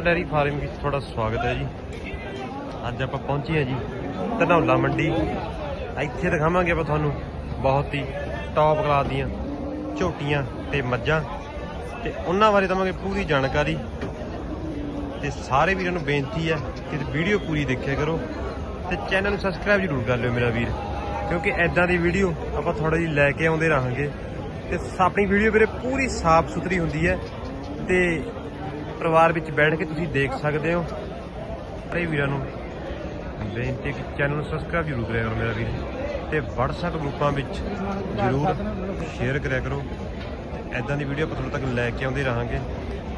Dairy farm ਵਿੱਚ ਤੁਹਾਡਾ ਸਵਾਗਤ ਹੈ ਜੀ। ਅੱਜ ਆਪਾਂ ਪਹੁੰਚੇ ਹਾਂ ਜੀ, ਧਨੌਲਾ ਮੰਡੀ। ਇੱਥੇ ਦਿਖਾਵਾਂਗੇ ਆਪਾਂ ਤੁਹਾਨੂੰ ਬਹੁਤ ਹੀ ਟੌਪ ਕਲਾਸ ਦੀਆਂ ਝੋਟੀਆਂ ਤੇ ਮੱਝਾਂ। ਤੇ ਉਹਨਾਂ ਬਾਰੇ ਦਵਾਂਗੇ ਪੂਰੀ ਜਾਣਕਾਰੀ। ਤੇ ਸਾਰੇ ਵੀਰਾਂ ਨੂੰ ਬੇਨਤੀ ਹੈ ਕਿ ਵੀਡੀਓ ਪੂਰੀ ਦੇਖਿਆ ਕਰੋ। ਤੇ ਚੈਨਲ ਨੂੰ ਸਬਸਕ੍ਰਾਈਬ ਜ਼ਰੂਰ ਕਰ ਲਿਓ ਮੇਰਾ ਵੀਰ। ਕਿਉਂਕਿ ਐਦਾਂ ਦੀ ਵੀਡੀਓ ਆਪਾਂ ਥੋੜਾ ਜਿਹੀ ਲੈ ਕੇ ਆਉਂਦੇ ਰਹਾਂਗੇ। ਤੇ ਆਪਣੀ ਵੀਡੀਓ ਵੀਰੇ ਪੂਰੀ ਸਾਫ਼ ਸੁਥਰੀ ਹੁੰਦੀ ਹੈ। ਤੇ ਪਰਿਵਾਰ ਵਿੱਚ ਬੈਠ ਕੇ ਤੁਸੀਂ ਦੇਖ ਸਕਦੇ ਹੋ। ਸਾਰੇ ਵੀਰਾਂ ਨੂੰ ਬੇਨਤੀ ਹੈ ਕਿ ਚੈਨਲ ਨੂੰ ਸਬਸਕ੍ਰਾਈਬ ਜ਼ਰੂਰ ਕਰਿਆ ਕਰੋ ਮੇਰਾ ਵੀਰ। ਤੇ WhatsApp ਗਰੁੱਪਾਂ ਵਿੱਚ ਜ਼ਰੂਰ ਸ਼ੇਅਰ ਕਰਿਆ ਕਰੋ। ਤੇ ਐਦਾਂ ਦੀ ਵੀਡੀਓ ਆਪਾਂ ਤੱਕ ਲੈ ਕੇ ਆਉਂਦੇ ਰਹਾਂਗੇ।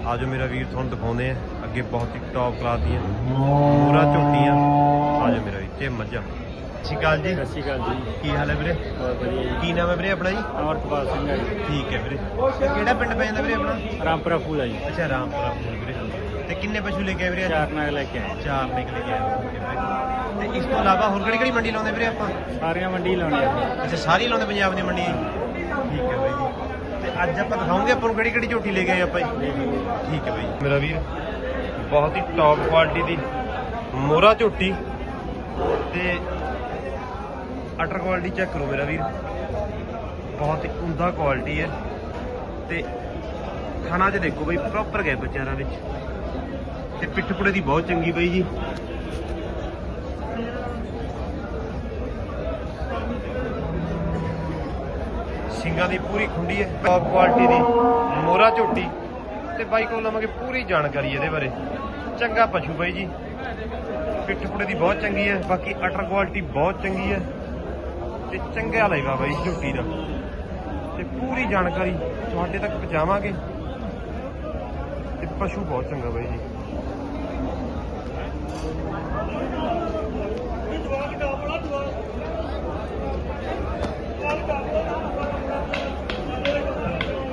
ਆਜੋ ਮੇਰਾ ਵੀਰ ਤੁਹਾਨੂੰ ਦਿਖਾਉਂਦੇ ਆ ਅੱਗੇ ਬਹੁਤ ਹੀ ਟੌਪ ਕਲਾਸ ਦੀਆਂ ਪੂਰਾ ਝੋਟੀਆਂ। ਆਜੋ ਮੇਰਾ ਵੀਰ, ਤੇ ਮੱਝਾਂ। ਸਤਿ ਸ਼੍ਰੀ ਅਕਾਲ ਜੀ। ਸਤਿ ਸ਼੍ਰੀ ਅਕਾਲ ਜੀ। ਕੀ ਹਾਲ ਹੈ ਵੀਰੇ? ਬਹੁਤ ਵਧੀਆ ਜੀ। ਕੀ ਨਾਮ ਹੈ ਵੀਰੇ ਆਪਣਾ ਜੀ? ਅਮਰਪਾਲ ਸਿੰਘ ਹੈ ਜੀ। ਠੀਕ ਹੈ ਵੀਰੇ। ਤੇ ਕਿਹੜਾ ਪਿੰਡ ਪੈ ਜਾਂਦਾ ਵੀਰੇ ਆਪਣਾ? ਰਾਮਪੁਰਾ ਫੂਲ ਹੈ ਜੀ। ਅੱਛਾ ਰਾਮਪੁਰਾ ਫੂਲ ਵੀਰੇ। ਤੇ ਕਿੰਨੇ ਪਸ਼ੂ ਲੈ ਕੇ ਆਏ ਵੀਰੇ ਅੱਜ? ਚਾਰ ਨਾਗ ਲੈ ਕੇ ਆਏ। ਚਾਰ ਨਿਕਲ ਕੇ ਆਏ ਵੀਰੇ। ਤੇ ਇਸ ਤੋਂ ਇਲਾਵਾ ਹੋਰ ਕਿਹੜੀ ਕਿਹੜੀ ਮੰਡੀ ਲਾਉਂਦੇ ਵੀਰੇ ਆਪਾਂ? ਸਾਰੀਆਂ ਮੰਡੀ ਲਾਉਣੀ ਆ ਅੱਛਾ ਸਾਰੀ ਲਾਉਂਦੇ ਪੰਜਾਬ ਦੀ ਮੰਡੀ ਠੀਕ ਹੈ ਬਾਈ ਜੀ। ਤੇ ਅੱਜ ਆਪਾਂ ਦਿਖਾਉਂਗੇ ਆਪਾਂ ਨੂੰ ਕਿਹੜੀ ਕਿਹੜੀ ਝੋਟੀ ਲੈ ਕੇ ਆਏ ਆਪਾਂ ਜੀ। ਠੀਕ ਹੈ ਬਾਈ ਮੇਰਾ ਵੀਰ ਬਹੁਤ ਹੀ ਟੌਪ ਕੁਆਲਿਟੀ ਦੀ ਮੋਰਾ ਝੋਟੀ। ਤੇ ਅਟਰ ਕੁਆਲਿਟੀ ਚੈੱਕ ਕਰੋ ਮੇਰਾ ਵੀਰ। ਬਹੁਤ ਹੀ ਉਮਦਾ ਕੁਆਲਿਟੀ ਹੈ। ਤੇ ਖਾਣਾ 'ਚ ਦੇਖੋ ਬਈ ਪ੍ਰੋਪਰ ਗਏ ਵਿਚਾਰਾਂ ਵਿੱਚ। ਤੇ ਪਿੱਠ ਪੁੜੇ ਦੀ ਬਹੁਤ ਚੰਗੀ ਬਈ ਜੀ। ਸਿੰਘਾਂ ਦੀ ਪੂਰੀ ਖੁੰਡੀ ਹੈ ਟੌਪ ਕੁਆਲਿਟੀ ਦੀ। ਮੋਰਾ ਝੋਟੀ। ਤੇ ਬਾਈ ਕੋਲ ਲਵਾਂਗੇ ਪੂਰੀ ਜਾਣਕਾਰੀ ਇਹਦੇ ਬਾਰੇ। ਚੰਗਾ ਪਸ਼ੂ ਬਾਈ ਜੀ। ਪਿੱਠ ਪੁੜੇ ਦੀ ਬਹੁਤ ਚੰਗੀ ਹੈ, ਬਾਕੀ ਅਟਰ ਕੁਆਲਿਟੀ ਬਹੁਤ ਚੰਗੀ ਹੈ। ਤੇ ਚੰਗਾ ਲੈਗਾ ਬਾਈ ਝੋਟੀ ਦਾ। ਤੇ ਪੂਰੀ ਜਾਣਕਾਰੀ ਤੁਹਾਡੇ ਤੱਕ ਪਹੁੰਚਾਵਾਂਗੇ। ਤੇ ਪਸ਼ੂ ਬਹੁਤ ਚੰਗਾ ਬਾਈ ਜੀ।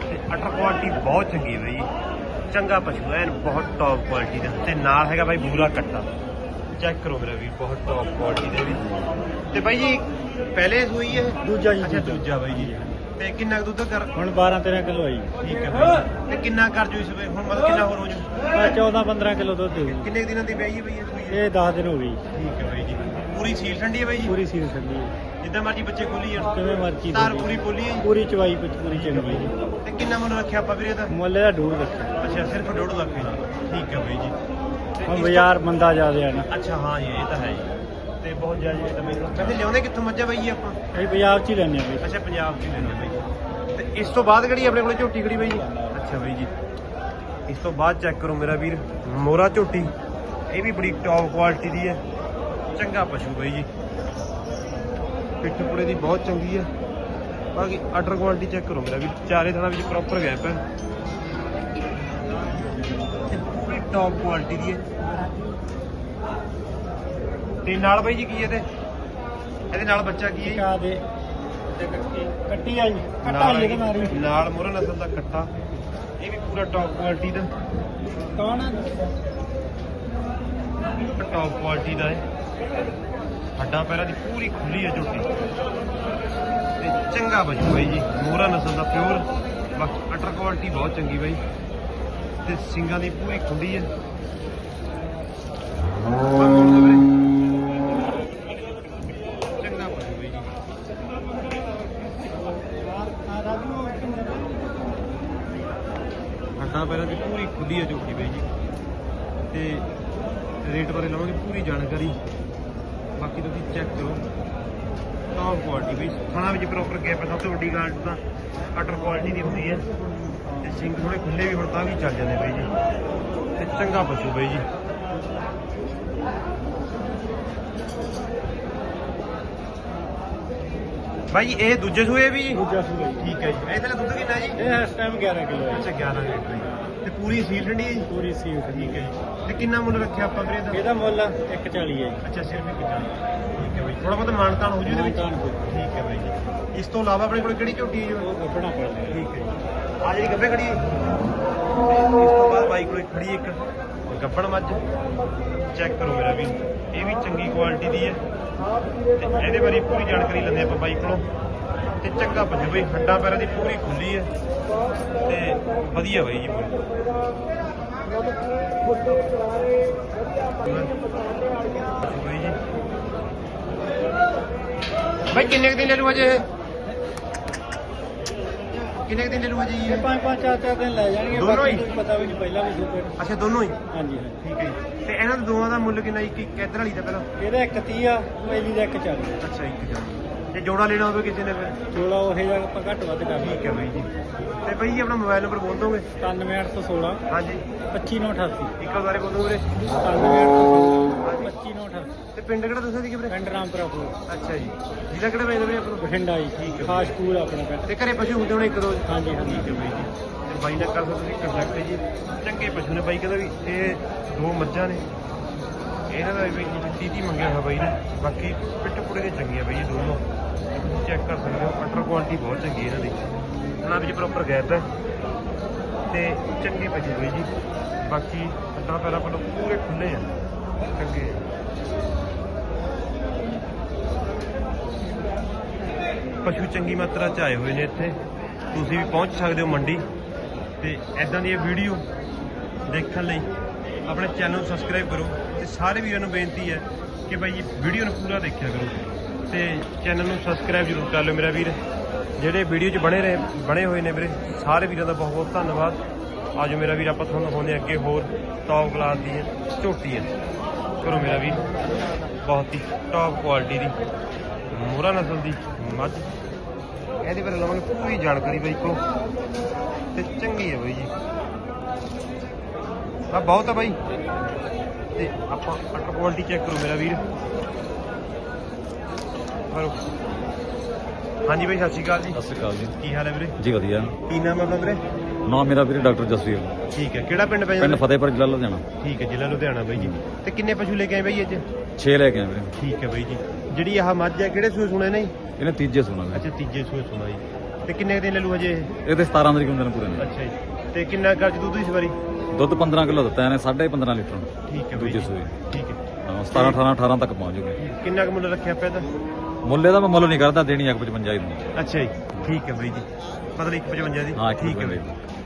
ਤੇ ਅਟਰ ਕੁਆਲਿਟੀ ਬਹੁਤ ਚੰਗੀ ਹੈ ਬਾਈ ਜੀ। ਚੰਗਾ ਪਸ਼ੂ ਐਨ ਬਹੁਤ ਟੌਪ ਕੁਆਲਿਟੀ ਦਾ। ਤੇ ਨਾਲ ਹੈਗਾ ਬਾਈ ਬੂਰਾ ਕੱਟਾ। ਚੈੱਕ ਕਰੋ ਮੇਰਾ ਵੀ ਬਹੁਤ ਟੌਪ ਕੁਆਲਿਟੀ ਦੇ ਵੀ ਤੇ ਬਾਈ ਜੀ ਪਹਿਲੇ ਸੂਈ ਹੈ ਦੂਜਾ ਜੀ, ਅੱਛਾ ਦੂਜਾ। ਬਾਈ ਜੀ। ਤੇ ਕਿੰਨਾ ਕੁ ਦੁੱਧ ਕਰ ਹੁਣ 12 13 ਕਿਲੋ ਹੈ ਜੀ ਠੀਕ ਹੈ ਬਾਈ ਜੀ। ਤੇ ਕਿੰਨਾ ਕਰ ਜੂ ਇਸ ਵੇ? ਹੁਣ ਮਤਲਬ ਕਿੰਨਾ ਹੋਰ ਹੋ ਜੂ? ਮੈਂ 14 15 ਕਿਲੋ ਦੁੱਧ ਦੇ ਕਿੰਨੇ ਦਿਨਾਂ ਦੀ ਬਈ ਜੀ ਬਈ ਇਹ ਸੂਈ? ਇਹ 10 ਦਿਨ ਹੋ ਗਈ ਠੀਕ ਹੈ ਬਾਈ ਜੀ। ਪੂਰੀ ਸੀਲ ਠੰਡੀ ਹੈ ਬਾਈ ਜੀ? ਪੂਰੀ ਸੀਲ ਛੱਡੀ ਹੈ। ਜਿੱਦਾਂ ਮਰਜ਼ੀ ਬੱਚੇ ਖੋਲੀ ਜਾਣ। ਕਿਵੇਂ ਮਰਜ਼ੀ ਤਾਰ ਪੂਰੀ। ਖੋਲੀ ਹੈ ਜੀ? ਪੂਰੀ ਚਵਾਈ ਵਿੱਚ ਪੂਰੀ ਚੰਗੀ ਹੈ ਜੀ। ਤੇ ਕਿੰਨਾ ਮੁੱਲ ਰੱਖਿਆ ਆਪਾਂ ਵੀਰੇ ਦਾ ਮੁੱਲ ਇਹਦਾ ਢੂਰ ਰੱਖਿਆ ਅੱਛਾ ਸਿਰਫ 1.5 ਲੱਖ ਹੀ ਠੀਕ ਹੈ ਬਾਈ ਜੀ। ਹੁਣ ਬਾਜ਼ਾਰ ਬੰਦਾ ਜ਼ਿਆਦਾ ਆ ਨਾ। ਅੱਛਾ ਹਾਂ ਜੀ ਇਹ ਤਾਂ ਹੈ ਜੀ। ਤਾਂ ਮੈਨੂੰ ਕਹਿੰਦੇ ਕਿੱਥੋਂ ਮੱਝਾਂ ਬਾਈ ਜੀ ਆਪਾਂ? ਇਹ ਬਾਜ਼ਾਰ 'ਚ ਹੀ ਲੈਣੇ ਆ ਅੱਛਾ ਪੰਜਾਬ ਚ ਹੀ ਲੈਂਦੇ ਬਾਈ। ਤੇ ਇਸ ਤੋਂ ਬਾਅਦ ਕਿਹੜੀ ਆਪਣੇ ਕੋਲੇ ਝੋਟੀ ਖੜੀ ਬਾਈ ਜੀ? ਅੱਛਾ ਬਾਈ ਜੀ। ਇਸ ਤੋਂ ਬਾਅਦ ਚੈੱਕ ਕਰੋ ਮੇਰਾ ਵੀਰ ਮੋਰਾ ਝੋਟੀ। ਇਹ ਵੀ ਬੜੀ ਟੌਪ ਕੁਆਲਿਟੀ ਦੀ ਹੈ। ਚੰਗਾ ਪਸ਼ੂ ਬਾਈ ਜੀ। ਪਿੱਠ ਪੁੜੇ ਦੀ ਬਹੁਤ ਚੰਗੀ ਹੈ। ਬਾਕੀ ਅਟਰ ਕੁਆਲਿਟੀ ਚੈੱਕ ਕਰੋ ਮੇਰਾ ਵੀਰ। ਚਾਰੇ ਥਾਣਾ ਵਿੱਚ ਪ੍ਰੋਪਰ ਗੈਪ ਹੈ। ਤੇ ਪੂਰੀ ਟੌਪ ਕੁਆਲਿਟੀ ਦੀ ਹੈ। ਤੇ ਨਾਲ ਬਾਈ ਜੀ ਕੀ ਇਹਦੇ? ਇਹਦੇ ਨਾਲ ਬੱਚਾ ਕੀ ਹੈ ਜੀ? ਕਾ ਦੇ। ਕੱਟੀ। ਆ ਜੀ ਕੱਟਾ ਨਾਲ ਹੀ ਇਹਦੇ ਨਾਲ ਹੀ। ਨਾਲ ਮੁਰਾ ਨਸਲ ਦਾ ਕੱਟਾ। ਇਹ ਵੀ ਪੂਰਾ ਟੌਪ ਕੁਆਲਿਟੀ ਦਾ। ਕੌਣ ਆ? ਟੌਪ ਕੁਆਲਿਟੀ ਦਾ ਹੈ। ਹੱਡਾਂ ਪੈਰਾਂ ਦੀ ਪੂਰੀ ਖੁੱਲੀ ਹੈ ਝੋਟੀ ਤੇ ਚੰਗਾ ਬਚੂ ਬਾਈ ਜੀ। ਮੋਰਾ ਨਸਲ ਦਾ ਪਿਓਰ ਬਾਕੀ ਅਟਰ ਕੁਆਲਿਟੀ ਬਹੁਤ ਚੰਗੀ ਬਾਈ। ਤੇ ਸਿੰਗਾਂ ਦੀ ਪੂਰੀ ਖੁੱਲੀ ਹੈ ਆਹ ਮੋੜ ਦਿਓ ਵੀਰੇ। ਚੰਗਾ ਬਚੂ ਬਾਈ ਜੀ ਹੱਡਾਂ ਪੈਰਾਂ ਦੀ ਪੂਰੀ ਖੁੱਲੀ ਹੈ ਝੋਟੀ ਬਾਈ ਜੀ। ਤੇ ਰੇਟ ਬਾਰੇ ਲਵਾਂਗੇ ਪੂਰੀ ਜਾਣਕਾਰੀ। ਬਾਕੀ ਤੁਸੀਂ ਚੈੱਕ ਕਰੋ। ਟੌਪ ਕੁਆਲਿਟੀ ਵੀ ਖਾਣਾ ਵਿੱਚ ਪ੍ਰੋਪਰ ਗੈਪ ਸਭ ਤੋਂ ਵੱਡੀ ਗੱਲ ਤਾਂ ਅਟਰ ਕੁਆਲਿਟੀ ਦੀ ਹੁੰਦੀ ਹੈ ਤੇ ਸਿੰਗ ਥੋੜੇ ਖੁੱਲੇ ਵੀ ਹੁਣ ਤਾਂ ਵੀ ਚੱਲ ਜਾਂਦੇ ਬਾਈ ਜੀ। ਤੇ ਚੰਗਾ ਪਸ਼ੂ ਬਾਈ ਜੀ। ਬਾਈ ਇਹ ਦੂਜੇ ਸੂਏ ਵੀ ਜੀ? ਦੂਜਾ ਜੀ। ਠੀਕ ਹੈ ਜੀ। ਇਹਦੇ ਨਾਲ ਦੁੱਧ ਕਿੰਨਾ ਜੀ? ਇਹ ਇਸ ਟਾਈਮ 11 ਕਿਲੋ ਹੈ ਅੱਛਾ 11 ਲੀਟਰ ਤੇ ਪੂਰੀ ਸੀਲ ਠੰਡੀ ਜੀ? ਪੂਰੀ ਸੀਲ ਠੀਕ ਹੈ। ਜੀ ਤੇ ਕਿੰਨਾ ਮੁੱਲ ਰੱਖਿਆ ਆਪਾਂ ਵੀਰੇ ਦਾ ਇਹਦਾ ਮੁੱਲ 140 ਹੈ ਜੀ। ਅੱਛਾ ਸਿਰਫ ਇੱਕ ਜਾਨ ਠੀਕ ਹੈ ਬਾਈ ਥੋੜਾ ਬਹੁਤ ਮਾਨਤਾਨ ਹੋ ਜੂ ਇਹਦੇ ਵਿੱਚ? ਮਾਨਤਾਨ ਹੋ ਜੂ। ਠੀਕ ਹੈ ਬਾਈ ਜੀ। ਇਸ ਤੋਂ ਇਲਾਵਾ ਆਪਣੇ ਕੋਲ ਕਿਹੜੀ ਝੋਟੀ ਹੈ? ਜੀ ਉਹ ਕੱਢਣਾ ਪੜਦਾ ਠੀਕ ਹੈ ਜੀ। ਆ ਜਿਹੜੀ ਗੱਬੇ ਖੜੀ ਹੈ। ਇਸ ਤੋਂ ਬਾਅਦ ਬਾਈ ਕੋਲ ਖੜੀ ਇੱਕ ਗੱਬਣ ਮੱਝ। ਚੈੱਕ ਕਰੋ ਮੇਰਾ ਵੀ ਇਹ ਵੀ ਚੰਗੀ ਕੁਆਲਿਟੀ ਦੀ ਹੈ। ਤੇ ਇਹਦੇ ਬਾਰੇ ਪੂਰੀ ਜਾਣਕਾਰੀ ਲੈਂਦੇ ਆਪਾਂ ਬਾਈ ਕੋਲੋਂ। ਤੇ ਚੰਗਾ ਪਸ਼ੂ ਬਈ। ਹੱਡਾਂ ਪੈਰਾਂ ਦੀ ਪੂਰੀ ਖੁੱਲੀ ਹੈ। ਤੇ ਵਧੀਆ ਬਾਈ ਜੀ ਬਾਈ ਜੀ ਬਾਈ ਕਿੰਨੇ ਕੁ ਦਿਨ ਲੈ ਲੂ ਅਜੇ ਇਹ? ਕਿੰਨੇ ਕੁ ਦਿਨ ਲੈ ਲੂ ਅਜੇ ਇਹ? ਪੰਜ ਪੰਜ ਚਾਰ ਚਾਰ ਦਿਨ ਲੈ ਜਾਣਗੇ ਦੋਨੋਂ ਬਾਕੀ ਹੀ? ਪਤਾ ਵੀ ਨਹੀਂ ਪਹਿਲਾਂ ਵੀ ਸੂਪਰ ਅੱਛਾ ਦੋਨੋਂ ਹੀ? ਹਾਂਜੀ ਹਾਂਜੀ। ਠੀਕ ਹੈ ਜੀ। ਤੇ ਇਹਨਾਂ ਦੋਵਾਂ ਦਾ ਮੁੱਲ ਕਿੰਨਾ ਜੀ? ਕਿ ਇੱਧਰ ਵਾਲੀ ਦਾ ਪਹਿਲਾਂ? ਇਹਦਾ ਇੱਕ 30 ਆ ਪਹਿਲੀ ਦਾ ਇੱਕ 40 ਅੱਛਾ ਇੱਕ ਜਾਨੀ ਜੇ ਜੋੜਾ ਲੈਣਾ ਹੋਵੇ ਕਿਸੇ ਨੇ ਫਿਰ? ਜੋੜਾ ਉਹ ਜਿਹਾ ਆਪਾਂ ਘੱਟ ਵੱਧ ਕਰ ਠੀਕ ਹੈ ਬਾਈ ਜੀ। ਤੇ ਬਾਈ ਜੀ ਆਪਣਾ ਮੋਬਾਈਲ ਨੰਬਰ ਬੋਲ ਦੋਗੇ? 97816 ਹਾਂਜੀ। 25988 ਇੱਕ ਵਾਰ ਬੋਲ ਦੋ 97816 25988 ਤੇ ਪਿੰਡ ਕਿਹੜਾ ਦੱਸਿਆ ਸੀ ਕਿ ਵੀਰੇ ਪਿੰਡ ਰਾਮਪੁਰਾ ਕੋਲ ਅੱਛਾ ਜੀ। ਜ਼ਿਲ੍ਹਾ ਕਿਹੜਾ ਪੈਂਦਾ ਵੀਰੇ ਆਪਾਂ ਨੂੰ ਬਠਿੰਡਾ ਜੀ। ਠੀਕ ਹੈ। ਖਾਸ ਸਕੂਲ ਆ ਆਪਣਾ ਪਿੰਡ। ਤੇ ਘਰੇ ਪਸ਼ੂ ਹੁੰਦੇ ਹੋਣੇ ਇੱਕ ਦੋ? ਹਾਂਜੀ ਹਾਂਜੀ। ਠੀਕ ਹੈ ਬਾਈ ਜੀ। ਤੇ ਬਾਈ ਨਾਲ ਕਰ ਸਕਦੇ ਤੁਸੀਂ ਕੰਟੈਕਟ ਜੀ। ਚੰਗੇ ਪਸ਼ੂ ਨੇ ਬਾਈ ਕਹਿੰਦਾ ਵੀ ਇਹ ਦੋ ਮੱਝਾਂ ਨੇ। ਇਹਨਾਂ ਦਾ ਵੀ ਜੀ 30 ਮੰਗਿਆ ਹੋਇਆ ਬਾਈ ਨੇ। ਬਾਕੀ ਪਿੱਠ ਪੁੜੇ ਦੇ ਚੰਗੀਆਂ ਬਾਈ ਇਹ ਦੋਨੋਂ। ਚੈੱਕ ਕਰ ਸਕਦੇ ਹੋ ਅਟਰ ਕੁਆਲਿਟੀ ਬਹੁਤ ਚੰਗੀ ਇਹਨਾਂ ਦੀ ਇਹਨਾਂ ਵਿੱਚ ਪ੍ਰੋਪਰ ਗੈਪ ਹੈ ਤੇ ਚੰਗੇ ਪਈ ਬਾਈ ਜੀ। ਬਾਕੀ ਅੱਡਾ ਪਹਿਲਾਂ ਪਹਿਲਾਂ ਪੂਰੇ ਖੁੱਲੇ ਆ, ਚੰਗੇ। ਪਸ਼ੂ ਚੰਗੀ ਮਾਤਰਾ ਚ ਆਏ ਹੋਏ ਨੇ ਇੱਥੇ। ਤੁਸੀਂ ਵੀ ਪਹੁੰਚ ਸਕਦੇ ਹੋ ਮੰਡੀ। ਤੇ ਐਦਾਂ ਦੀਆਂ ਵੀਡੀਓ ਦੇਖਣ ਲਈ ਆਪਣੇ ਚੈਨਲ ਨੂੰ ਸਬਸਕ੍ਰਾਈਬ ਕਰੋ। ਤੇ ਸਾਰੇ ਵੀਰਾਂ ਨੂੰ ਬੇਨਤੀ ਹੈ ਕਿ ਭਾਈ ਵੀਡੀਓ ਨੂੰ ਪੂਰਾ ਦੇਖਿਆ ਕਰੋ। ਤੇ ਚੈਨਲ ਨੂੰ ਸਬਸਕ੍ਰਾਈਬ ਜ਼ਰੂਰ ਕਰ ਲਿਓ ਮੇਰਾ ਵੀਰ। ਜਿਹੜੇ ਵੀਡੀਓ 'ਚ ਬਣੇ ਰਹੇ, ਬਣੇ ਹੋਏ ਨੇ ਵੀਰੇ, ਸਾਰੇ ਵੀਰਾਂ ਦਾ ਬਹੁਤ ਬਹੁਤ ਧੰਨਵਾਦ। ਆਜੋ ਮੇਰਾ ਵੀਰ, ਆਪਾਂ ਤੁਹਾਨੂੰ ਦਿਖਾਉਂਦੇ ਹਾਂ ਅੱਗੇ ਹੋਰ ਟੌਪ ਕਲਾਸ ਦੀ ਝੋਟੀ ਹੈ। ਕਰੋ ਮੇਰਾ ਵੀਰ, ਬਹੁਤ ਹੀ ਟੌਪ ਕੁਆਲਿਟੀ ਦੀ ਮੋਰਾ ਨਸਲ ਦੀ ਮੱਝ। ਇਹਦੇ ਬਾਰੇ ਲਵਾਂਗੇ ਪੂਰੀ ਜਾਣਕਾਰੀ ਬਾਈ ਕੋ ਤੇ ਚੰਗੀ ਹੈ ਬਾਈ ਜੀ। ਆ ਬਹੁਤ ਆ ਬਾਈ। ਤੇ ਆਪਾਂ ਅਟਰ ਕੁਆਲਿਟੀ ਚੈੱਕ ਕਰੋ ਮੇਰਾ ਵੀਰ। ਕਰੋ ਹਾਂਜੀ ਬਾਈ ਸਤਿ ਸ਼੍ਰੀ ਅਕਾਲ ਜੀ। ਸਤਿ ਸ਼੍ਰੀ ਅਕਾਲ ਜੀ। ਕੀ ਹਾਲ ਹੈ ਵੀਰੇ? ਜੀ ਵਧੀਆ। ਕੀ ਨਾਮ ਹੈ ਆਪਣਾ ਵੀਰੇ? ਨਾਮ ਮੇਰਾ ਵੀਰੇ ਡਾਕਟਰ ਜਸਵੀਰ। ਠੀਕ ਹੈ। ਕਿਹੜਾ ਪਿੰਡ ਪੈ ਪਿੰਡ ਫਤਿਹਪੁਰ ਜ਼ਿਲ੍ਹਾ ਲੁਧਿਆਣਾ। ਠੀਕ ਹੈ ਜ਼ਿਲ੍ਹਾ ਲੁਧਿਆਣਾ ਬਾਈ ਜੀ। ਤੇ ਕਿੰਨੇ ਪਸ਼ੂ ਲੈ ਕੇ ਆਏ ਬਾਈ ਅੱਜ? 6 ਲੈ ਕੇ ਆਏ ਵੀਰੇ। ਠੀਕ ਹੈ ਬਾਈ ਜੀ। ਜਿਹੜੀ ਆਹ ਮੱਝ ਹੈ ਕਿਹੜੇ ਸੂਏ ਸੁਣੇ ਨੇ? ਇਹਨੇ ਤੀਜੇ ਸੁਣਾ ਅੱਛਾ ਤੀਜੇ ਸੂਏ ਸੁਣਾ ਜੀ। ਤੇ ਕਿੰਨੇ ਦਿਨ ਲੈ ਲੂ ਹਜੇ? ਇਹ? ਇਹਦੇ 17 ਤਰੀਕ ਹੁੰਦੇ ਨੇ ਪੂਰੇ ਨੇ। ਅੱਛਾ ਜੀ। ਤੇ ਕਿੰਨਾ ਕਰਜ ਦੁੱਧ ਇਸ ਵਾਰੀ ਦੁੱਧ 15 ਕਿਲੋ ਦਿੱਤਾ ਇਹਨੇ 15.5 ਲੀਟਰ। ਠੀਕ ਹੈ ਬਾਈ ਦੂਜੇ। ਸੂਏ। ਠੀਕ ਹਾਂ, 17 18 18 ਤੱਕ ਪਹੁੰਚ ਜੂਗੇ। ਕਿੰਨਾ ਕੁ ਮੁੱਲ ਰੱਖਿਆ ਪਿਆ ਤਾਂ ਮੁੱਲ ਇਹਦਾ ਮੈਂ ਮੁੱਲ ਨਹੀਂ ਕਰਦਾ ਦੇਣੀ ਆ 55 ਹੀ ਅੱਛਾ ਜੀ ਠੀਕ ਹੈ ਬਾਈ ਜੀ। ਮਤਲਬ 155 ਦੀ। ਹਾਂ, ਠੀਕ ਹੈ ਬਾਈ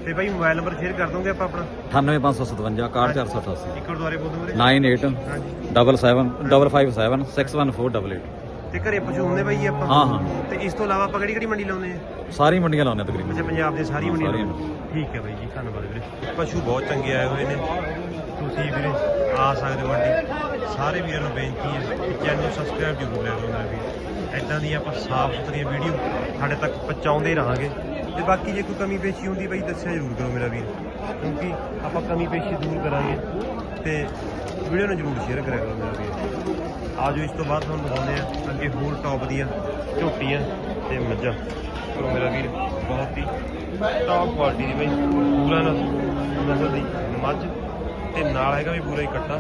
ਤੇ ਬਾਈ ਮੋਬਾਈਲ ਨੰਬਰ ਸ਼ੇਅਰ ਕਰ ਦੋਗੇ ਆਪਾਂ ਆਪਣਾ? 98557 61488 ਇੱਕ ਵਾਰ। ਦੁਬਾਰੇ ਬੋਲ ਦੋ ਵੀਰੇ 98 ਹਾਂਜੀ 77 557 61488 ਤੇ ਘਰੇ ਪਸ਼ੂ ਹੁੰਦੇ ਬਾਈ ਜੀ ਆਪਾਂ? ਹਾਂ ਹਾਂ। ਤੇ ਇਸ ਤੋਂ ਇਲਾਵਾ ਆਪਾਂ ਕਿਹੜੀ ਕਿਹੜੀ ਮੰਡੀ ਲਾਉਂਦੇ ਆ? ਸਾਰੀ ਮੰਡੀਆਂ ਲਾਉਂਦੇ ਤਕਰੀਬਨ। ਅੱਛਾ ਪੰਜਾਬ ਦੇ ਸਾਰੀ ਮੰਡੀ ਸਾਰੀਆਂ। ਲਾਉਂਦੇ ਠੀਕ ਹੈ ਬਾਈ ਜੀ ਧੰਨਵਾਦ ਵੀਰੇ। ਪਸ਼ੂ ਬਹੁਤ ਚੰਗੇ ਆਏ ਹੋਏ ਨੇ। ਤੁਸੀਂ ਵੀਰੇ ਆ ਸਕਦੇ ਹੋ ਮੰਡੀ ਸਾਰੇ ਵੀਰਾਂ ਨੂੰ ਬੇਨਤੀ ਹੈ ਕਿ ਚੈਨਲ ਨੂੰ ਸਬਸਕ੍ਰਾਈਬ ਜ਼ਰੂਰ ਲੈ ਲਓ ਮੇਰਾ ਵੀਰ। ਐਦਾਂ ਦੀ ਆਪਾਂ ਸਾਫ਼ ਸੁਥਰੀਆਂ ਵੀਡੀਓ ਸਾਡੇ ਤੱਕ ਪਹੁੰਚਾਉਂਦੇ ਰਹਾਂਗੇ। ਤੇ ਬਾਕੀ ਜੇ ਕੋਈ ਕਮੀ ਪੇਸ਼ੀ ਹੁੰਦੀ ਬਈ, ਦੱਸਿਆ ਜ਼ਰੂਰ ਕਰੋ ਮੇਰਾ ਵੀਰ। ਕਿਉਂਕਿ ਆਪਾਂ ਕਮੀ ਪੇਸ਼ੀ ਦੂਰ ਕਰਾਂਗੇ ਤੇ ਵੀਡੀਓ ਨੂੰ ਜ਼ਰੂਰ ਸ਼ੇਅਰ ਕਰਿਆ ਕਰੋ ਮੇਰਾ ਵੀਰ। ਆਜੋ ਇਸ ਤੋਂ ਬਾਅਦ ਤੁਹਾਨੂੰ ਦਿਖਾਉਂਦੇ ਆ ਅੱਗੇ ਹੋਰ ਟੌਪ ਦੀਆਂ ਝੋਟੀਆਂ ਤੇ ਮੱਝਾਂ। ਕਰੋ ਮੇਰਾ ਵੀਰ, ਬਹੁਤ ਹੀ ਟੌਪ ਕੁਆਲਿਟੀ ਦੀ ਬਈ। ਪੂਰਾ ਨਸਲ ਦੀ ਮੱਝ। ਤੇ ਨਾਲ ਹੈਗਾ ਵੀ ਪੂਰਾ ਹੀ ਕੱਟਾ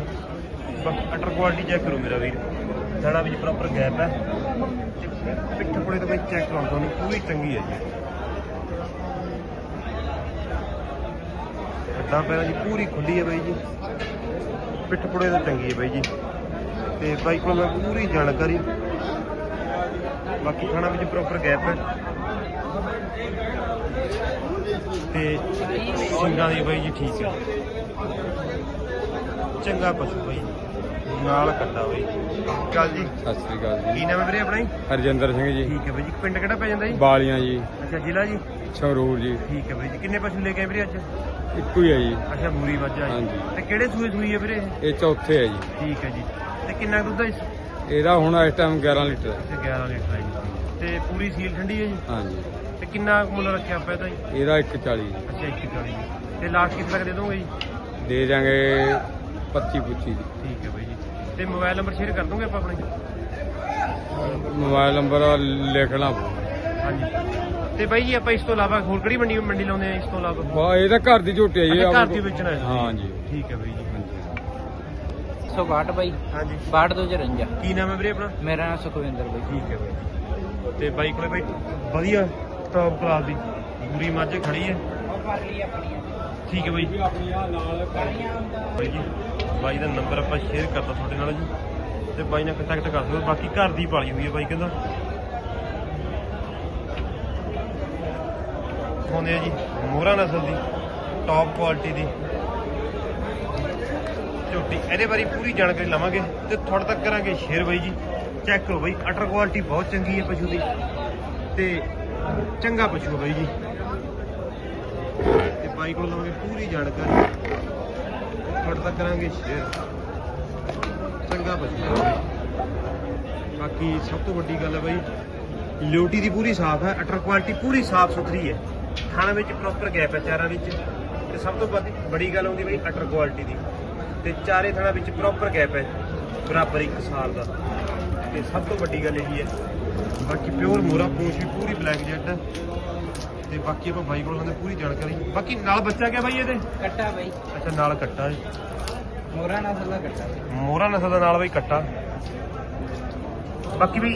ਬਸ ਅਟਰ ਕੁਆਲਿਟੀ ਚੈੱਕ ਕਰੋ ਮੇਰਾ ਵੀਰ। ਥੜਾ ਵਿੱਚ ਪ੍ਰੋਪਰ ਗੈਪ ਹੈ। ਪਿੱਠ ਪੁੜੇ ਤਾਂ ਬਈ ਚੈੱਕ ਕਰੋ ਤੁਹਾਨੂੰ ਪੂਰੀ ਚੰਗੀ ਹੈ ਜੀ। ਅੱਡਾ ਪੈਰਾਂ ਜੀ ਪੂਰੀ ਖੁੱਲੀ ਹੈ ਬਾਈ ਜੀ। ਪਿੱਠ ਪੁੜੇ ਤਾਂ ਚੰਗੀ ਹੈ ਬਾਈ ਜੀ। ਤੇ ਬਾਈ ਕੋਲ ਮੈਂ ਪੂਰੀ ਜਾਣਕਾਰੀ। ਬਾਕੀ ਖਾਣਾ ਵਿੱਚ ਪ੍ਰੋਪਰ ਗੈਪ ਹੈ। ਤੇ ਸਿੰਘਾਂ ਦੀ ਬਾਈ ਜੀ ਠੀਕ ਹੈ। ਚੰਗਾ ਪਸ਼ੂ ਬਾਈ। ਨਾਲ ਕੱਟਾ ਬਾਈ। ਚੱਲ ਜੀ? ਸਤਿ ਸ੍ਰੀ ਅਕਾਲ ਜੀ। ਕੀ ਨਾਮ ਹੈ ਵੀਰੇ ਆਪਣਾ ਜੀ? ਹਰਜਿੰਦਰ ਸਿੰਘ ਜੀ। ਠੀਕ ਹੈ ਬਾਈ ਜੀ। ਪਿੰਡ ਕਿਹੜਾ ਪੈ ਜਾਂਦਾ ਜੀ? ਬਾਲੀਆਂ ਜੀ। ਅੱਛਾ ਜ਼ਿਲ੍ਹਾ ਜੀ? ਸੰਗਰੂਰ ਜੀ। ਠੀਕ ਹੈ ਬਾਈ ਜੀ। ਕਿੰਨੇ ਪਸ਼ੂ ਲੈ ਕੇ ਆਏ ਵੀਰੇ ਅੱਜ? ਇੱਕੋ ਹੀ ਹੈ ਜੀ। ਅੱਛਾ ਮੂਰੀ ਵਾਜਾ ਜੀ। ਹਾਂਜੀ। ਤੇ ਕਿਹੜੇ ਸੂਏ ਸੂਈ ਹੈ ਵੀਰੇ? ਇਹ? ਇਹ ਚੌਥੇ ਹੈ ਜੀ। ਠੀਕ ਹੈ ਜੀ। ਤੇ ਕਿੰਨਾ ਕੁ ਦੁੱਧ ਹੈ ਇਸ? ਇਹਦਾ ਹੁਣ ਇਸ ਟਾਈਮ 11 ਲੀਟਰ ਹੈ। ਤੇ 11 ਲੀਟਰ ਹੈ ਜੀ। ਤੇ ਪੂਰੀ ਸੀਲ ਠੰਡੀ ਹੈ ਜੀ? ਹਾਂਜੀ। ਤੇ ਕਿੰਨਾ ਕੁ ਮੁੱਲ ਰੱਖਿਆ ਆਪਾਂ ਇਹਦਾ ਜੀ? ਇਹਦਾ 140 ਜੀ। ਅੱਛਾ 140 ਜੀ। ਤੇ ਲਾਸਟ ਕਿੱਥੇ ਤੱਕ ਦੇ ਦੋਗੇ ਜੀ? ਦੇ ਜਾਾਂਗੇ 25 25 ਦੀ। ਠੀਕ ਹੈ ਬਾਈ ਜੀ। ਤੇ ਮੋਬਾਈਲ ਨੰਬਰ ਸ਼ੇਅਰ ਕਰ ਦੋਗੇ ਆਪਾਂ ਆਪਣੇ? ਮੋਬਾਈਲ ਨੰਬਰ ਲਿਖਣਾ ਹਾਂਜੀ। ਤੇ ਬਾਈ ਜੀ ਆਪਾਂ ਇਸ ਤੋਂ ਇਲਾਵਾ ਹੋਰ ਕਿਹੜੀ ਮੰਡੀ ਮੰਡੀ ਲਾਉਂਦੇ ਆ ਇਸ ਤੋਂ ਇਲਾਵਾ? ਵਾ ਇਹ ਤਾਂ ਘਰ ਦੀ ਝੋਟੀ ਹੈ ਜੀ ਘਰ ਦੀ ਵੇਚਣਾ ਹੈ ਤੁਸੀਂ? ਹਾਂ ਜੀ ਠੀਕ ਹੈ ਬਾਈ ਜੀ। ਹਾਂਜੀ। 162 ਬਾਈ। ਹਾਂਜੀ। 6254 ਕੀ ਨਾਮ ਹੈ ਵੀਰੇ ਆਪਣਾ? ਮੇਰਾ ਨਾਮ ਸੁਖਵਿੰਦਰ ਬਾਈ। ਠੀਕ ਹੈ ਬਾਈ ਤੇ ਬਾਈ ਕੋਲੇ ਬਾਈ ਵਧੀਆ ਟੌਪ ਕਲਾਸ ਦੀ। ਪੂਰੀ ਮੱਝ ਖੜੀ ਹੈ। ਠੀਕ ਹੈ ਬਾਈ। ਬਾਈ ਜੀ, ਬਾਈ ਦਾ ਨੰਬਰ ਆਪਾਂ ਸ਼ੇਅਰ ਕਰਤਾ ਤੁਹਾਡੇ ਨਾਲ ਜੀ। ਤੇ ਬਾਈ ਨਾਲ ਕੰਟੈਕਟ ਕਰ ਸਕਦੇ ਬਾਕੀ ਘਰ ਦੀ ਪਾਲੀ ਹੋਈ ਹੈ ਬਾਈ ਕਹਿੰਦਾ। ਆਉਂਦੇ ਆ ਜੀ, ਮੋਹਰਾ ਨਸਲ ਦੀ ਟੌਪ ਕੁਆਲਿਟੀ ਦੀ। ਝੋਟੀ, ਇਹਦੇ ਬਾਰੇ ਪੂਰੀ ਜਾਣਕਾਰੀ ਲਵਾਂਗੇ ਤੇ ਤੁਹਾਡੇ ਤੱਕ ਕਰਾਂਗੇ ਸ਼ੇਅਰ ਬਾਈ ਜੀ। ਚੈੱਕ ਕਰੋ ਬਾਈ ਅਟਰ ਕੁਆਲਿਟੀ ਬਹੁਤ ਚੰਗੀ ਹੈ ਪਸ਼ੂ ਦੀ। ਤੇ ਚੰਗਾ ਪਸ਼ੂ ਬਾਈ ਜੀ। ਬਾਈ ਕੋਲ ਲਵਾਂਗੇ, ਪੂਰੀ ਜਾਣਕਾਰੀ। ਤੁਹਾਡੇ ਤੱਕ ਕਰਾਂਗੇ ਸ਼ੇਅਰ ਚੰਗਾ ਪਸ਼ੂ ਬਾਕੀ ਸਭ ਤੋਂ ਵੱਡੀ ਗੱਲ ਹੈ ਬਾਈ ਲਿਓਟੀ ਦੀ ਪੂਰੀ ਸਾਫ਼ ਹੈ, ਅਟਰ ਕੁਆਲਿਟੀ ਪੂਰੀ ਸਾਫ਼ ਸੁਥਰੀ ਹੈ। ਖਾਣੇ ਵਿੱਚ ਪ੍ਰੋਪਰ ਗੈਪ ਹੈ ਚਾਰਾਂ ਵਿੱਚ। ਤੇ ਸਭ ਤੋਂ ਵੱਧ ਬੜੀ ਗੱਲ ਹੁੰਦੀ ਬਈ ਅਟਰ ਕੁਆਲਿਟੀ ਦੀ। ਤੇ ਚਾਰੇ ਥਣਾ ਵਿੱਚ ਪ੍ਰੋਪਰ ਗੈਪ ਹੈ, ਬਰਾਬਰ ਇੱਕ ਸਾਲ ਦਾ। ਤੇ ਸਭ ਤੋਂ ਵੱਡੀ ਗੱਲ ਇਹ ਹੈ। ਬਾਕੀ ਪਿਓਰ ਮੋਰਾ ਪੋਸ਼ ਵੀ ਪੂਰੀ ਬਲੈਕ ਜੈਟ ਹੈ। ਤੇ ਬਾਕੀ ਆਪਾਂ ਬਾਈ ਕੋਲ ਹੁੰਦੇ ਪੂਰੀ ਜਾਣਕਾਰੀ ਬਾਕੀ ਨਾਲ ਬੱਚਾ ਗਿਆ ਬਾਈ ਇਹਦੇ? ਕੱਟਾ ਬਾਈ। ਅੱਛਾ ਨਾਲ ਕੱਟਾ ਹੈ ਮੋਰਾ ਨਸਲ ਦਾ ਕੱਟਾ। ਮੋਹਰਾ ਨਸਲ ਦਾ ਨਾਲ ਬਈ ਕੱਟਾ। ਬਾਕੀ ਵੀ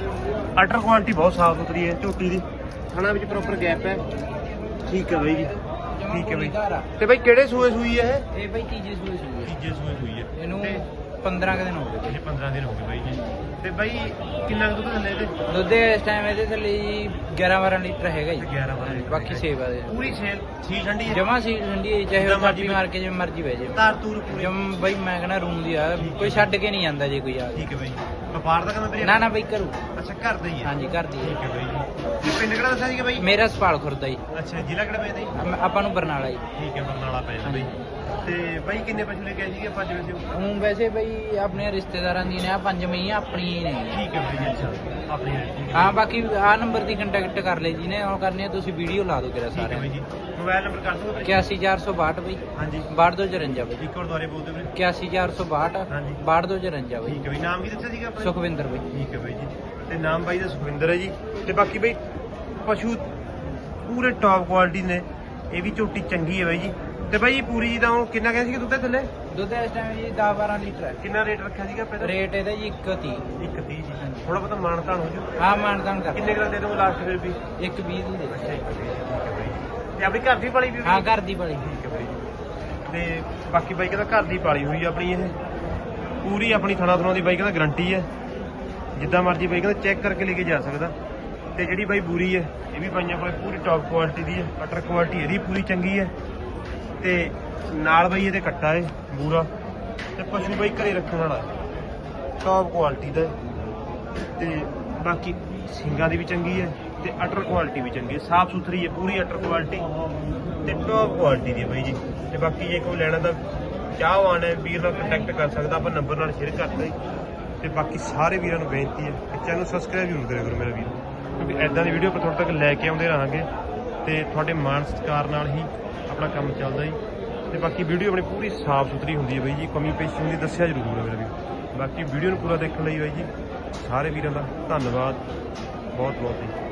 ਅਟਰ ਕੁਆਲਿਟੀ ਬਹੁਤ ਸਾਫ਼ ਸੁਥਰੀ ਹੈ ਝੋਟੀ ਦੀ। ਥਣਾ ਵਿੱਚ ਪ੍ਰੋਪਰ ਗੈਪ ਹੈ। ਠੀਕ ਹੈ ਬਾਈ ਜੀ। ਠੀਕ ਹੈ ਬਾਈ। ਤੇ ਬਾਈ ਕਿਹੜੇ ਸੂਏ ਸੂਈ ਹੈ ਇਹ? ਬਾਈ ਤੀਜੇ ਸੂਏ ਸੂਏ ਇਹ ਤੀਜੇ ਸੂਏ ਸੂਈ ਹੈ। ਇਹਨੂੰ ਤੇ 15 ਕੁ ਦਿਨ ਹੋ ਗਏ। ਇਹ 15 ਦਿਨ ਹੋ ਗਏ ਬਾਈ ਜੀ। ਤੇ ਬਾਈ ਕਿੰਨਾ ਕੁ ਦੁੱਧ ਦਿੰਦੇ ਇਹਦੇ? ਦੁੱਧ ਇਸ ਟਾਈਮ ਇਹਦੇ ਥੱਲੇ ਜੀ 11 12 ਲੀਟਰ ਹੈਗਾ ਜੀ। 11 12 ਲੀਟਰ ਬਾਕੀ ਸੇਵਾ ਦੇ ਪੂਰੀ ਸੇਲ ਸੀ ਠੰਡੀ ਹੈ? ਜਮਾ ਸੀ ਠੰਡੀ ਹੈ, ਚਾਹੇ ਉਹ ਮਰਜ਼ੀ ਮਾਰ ਕੇ ਜਿਵੇਂ ਮਰਜ਼ੀ ਬਹਿ ਜਾਏ। ਤਾਰ ਤੂਰ ਪੂਰੀ। ਜਮ ਬਾਈ ਮੈਂ ਕਹਿੰਦਾ ਰੂਮ ਦੀ ਆ ਕੋਈ ਛੱਡ ਕੇ ਨਹੀਂ ਜਾਂਦਾ ਜੇ ਕੋਈ ਆ। ਠੀਕ ਹੈ ਬਾਈ। ਵਪਾਰ ਦਾ ਕੰਮ ਤੇਰੇ ਨਾ ਨਾ ਬਾਈ ਕਰੂ ਅੱਛਾ ਘਰ ਦਾ ਹੀ ਹੈ। ਹਾਂਜੀ ਘਰ ਦੀ ਠੀਕ ਹੈ। ਹੈ ਬਾਈ। ਤੇ ਪਿੰਡ ਕਿਹੜਾ ਦੱਸਿਆ ਸੀਗਾ ਬਾਈ? ਮੇਰਾ ਸਪਾਲ ਖੁਰਦਾ ਜੀ। ਅੱਛਾ ਜ਼ਿਲ੍ਹਾ ਕਿਹੜਾ ਪੈਂਦਾ ਜੀ? ਅਮ- ਆਪਾਂ ਨੂੰ ਬਰਨਾਲਾ ਜੀ। ਠੀਕ ਹੈ ਬਰਨਾਲਾ ਪੈ ਜਾਂਦਾ ਬਈ। ਤੇ ਬਾਈ ਕਿੰਨੇ ਪਸ਼ੂ ਲੈ ਕੇ ਆਏ ਸੀਗੇ ਪੰਜ ਵਜੇ ਹੁਣ ਵੈਸੇ ਬਈ ਆਪਣੇ ਰਿਸ਼ਤੇਦਾਰਾਂ ਦੀ ਨੇ ਆ ਪੰਜ ਮਈ ਆਪਣੀ ਹੀ ਨੇ। ਠੀਕ ਹੈ ਬਾਈ ਅੱਛਾ ਆਪਣੀ ਠੀਕ ਹੈ ਹਾਂ ਬਾਕੀ ਆ ਨੰਬਰ ਦੀ ਕੰਟੈਕਟ ਕਰ ਲੈ ਜੀ ਨੇ ਉਹ ਕਰਨੀ ਆ ਤੁਸੀਂ ਵੀਡੀਓ ਲਾ ਦਿਓ ਕਿਰਾ ਠੀਕ ਹੈ ਸਾਰੇ। ਬਾਈ ਜੀ। ਮੋਬਾਈਲ ਨੰਬਰ ਕਰ ਦਿਓ। ਵੀਰੇ 81462 ਬਈ। ਹਾਂਜੀ। 6254 ਬਈ। ਇੱਕ ਹੋਰ ਦੁਆਰੇ ਬੋਲ ਦਿਓ ਵੀਰੇ। 81462 ਹਾਂਜੀ। 6254 ਬਈ। ਠੀਕ ਹੈ ਬਈ। ਨਾਮ ਕੀ ਦੱਸਿਆ ਸੀਗਾ ਆਪਣਾ? ਸੁਖਵਿੰਦਰ ਬਈ। ਠੀਕ ਹੈ ਬਾਈ ਜੀ। ਤੇ ਨਾਮ ਬਾਈ ਦਾ ਸੁਖਵਿੰਦਰ ਹੈ ਜੀ। ਤੇ ਬਾਕੀ ਬਾਈ ਪਸ਼ੂ ਪੂਰੇ ਟੌਪ ਕੁਆਲਿਟੀ ਨੇ। ਇਹ ਵੀ ਝੋਟੀ ਚੰਗੀ ਹੈ ਬਾਈ ਜੀ। ਤੇ ਬਾਈ ਪੂਰੀ ਜੀ ਦਾ ਉਹ ਕਿੰਨਾ ਕਹਿੰਦੇ ਸੀਗੇ ਦੁੱਧ ਥੱਲੇ? ਦੁੱਧ ਇਸ ਟਾਈਮ ਜੀ 10 12 ਲੀਟਰ ਹੈ। ਕਿੰਨਾ ਰੇਟ ਰੱਖਿਆ ਸੀਗਾ ਪਹਿਲਾਂ? ਰੇਟ ਇਹਦਾ ਜੀ 130 ਇੱਕ 30 ਜੀ। ਥੋੜਾ ਬਹੁਤਾ ਮਾਨਤਾਨ ਹੋ ਜੂ। ਹਾਂ ਮਾਨਦਾਨ ਕਰ। ਕਿੰਨੇ ਕੁ ਦੇ ਦੋਗੇ ਲਾਸਟ ਫਿਰ ਵੀ? 120 ਦੀ ਦੇ। ਅੱਛਾ ਇੱਕ 30 ਠੀਕ ਹੈ ਬਾਈ ਤੇ ਆਪਣੀ ਘਰ ਦੀ ਪਾਲੀ ਵੀ ਹਾਂ ਘਰ ਦੀ ਬੜੀ ਠੀਕ ਹੈ ਬਾਈ। ਜੀ। ਤੇ ਬਾਕੀ ਬਾਈ ਕਹਿੰਦਾ ਘਰ ਦੀ ਪਾਲੀ ਹੋਈ ਆ ਆਪਣੀ ਇਹ। ਪੂਰੀ ਆਪਣੀ ਥਣਾ ਥਣਾ ਦੀ ਬਾਈ ਕਹਿੰਦਾ ਗਾਰੰਟੀ ਹੈ ਜਿੱਦਾਂ ਮਰਜ਼ੀ ਬਾਈ ਕਹਿੰਦਾ ਚੈੱਕ ਕਰਕੇ ਲੈ ਕੇ ਜਾ ਸਕਦਾ। ਤੇ ਜਿਹੜੀ ਬਾਈ ਬੂਰੀ ਹੈ ਇਹ ਵੀ ਬਾਈਆਂ ਕੋਲੇ ਪੂਰੀ ਟੌਪ ਕੁਆਲਿਟੀ ਦੀ ਹੈ ਕਟਰ ਕੁਆਲਿਟੀ ਇਹਦੀ ਪੂਰੀ ਚੰਗੀ ਹੈ ਤੇ ਨਾਲ ਬਾਈ ਇਹਦੇ ਕੱਟਾ ਹੈ ਬੂਰਾ। ਤੇ ਪਸ਼ੂ ਬਾਈ ਘਰੇ ਰੱਖਣ ਵਾਲਾ। ਟੌਪ ਕੁਆਲਿਟੀ ਦਾ। ਹੈ। ਤੇ ਬਾਕੀ ਸਿੰਗਾਂ ਦੀ ਵੀ ਚੰਗੀ ਹੈ ਤੇ ਅਟਰ ਕੁਆਲਿਟੀ ਵੀ ਚੰਗੀ ਸਾਫ਼ ਸੁਥਰੀ ਹੈ, ਪੂਰੀ ਅਟਰ ਕੁਆਲਿਟੀ ਤੇ ਟੌਪ ਕੁਆਲਿਟੀ ਦੀ ਹੈ ਬਾਈ ਜੀ। ਤੇ ਬਾਕੀ ਜੇ ਕੋਈ ਲੈਣਾ ਤਾਂ ਚਾਹਵਾਨ ਹੈ, ਵੀਰ ਨਾਲ ਕੰਟੈਕਟ ਕਰ ਸਕਦਾ, ਆਪਾਂ ਨੰਬਰ ਨਾਲ ਸ਼ੇਅਰ ਕਰ ਦੇ ਤੇ ਬਾਕੀ ਸਾਰੇ ਵੀਰਾਂ ਨੂੰ ਬੇਨਤੀ ਹੈ ਕਿ ਚੈਨਲ ਸਬਸਕ੍ਰਾਈਬ ਜ਼ਰੂਰ ਕਰਿਆ ਕਰੋ ਮੇਰਾ ਵੀਰ। ਕਿਉਂਕਿ ਐਦਾਂ ਦੀ ਵੀਡੀਓ ਆਪਾਂ ਤੁਹਾਡੇ ਤੱਕ ਲੈ ਕੇ ਆਉਂਦੇ ਰਹਾਂਗੇ ਤੇ ਤੁਹਾਡੇ ਮਾਣ ਸਤਿਕਾਰ ਨਾਲ ਹੀ ਆਪਣਾ ਕੰਮ ਚੱਲਦਾ ਜੀ। ਤੇ ਬਾਕੀ ਵੀਡੀਓ ਆਪਣੀ ਪੂਰੀ ਸਾਫ਼ ਸੁਥਰੀ ਹੁੰਦੀ ਹੈ ਬਾਈ ਜੀ, ਕਮੀ ਪੇਸ਼ੀ ਹੁੰਦੀ, ਦੱਸਿਆ ਜ਼ਰੂਰ ਹੈ ਮੇਰਾ ਵੀਰ। ਬਾਕੀ ਵੀਡੀਓ ਨੂੰ ਪੂਰਾ ਦੇਖਣ ਲਈ ਬਾਈ ਜੀ, ਸਾਰੇ ਵੀਰਾਂ ਦਾ ਧੰਨਵਾਦ ਬਹੁਤ ਬਹੁਤ ਜੀ।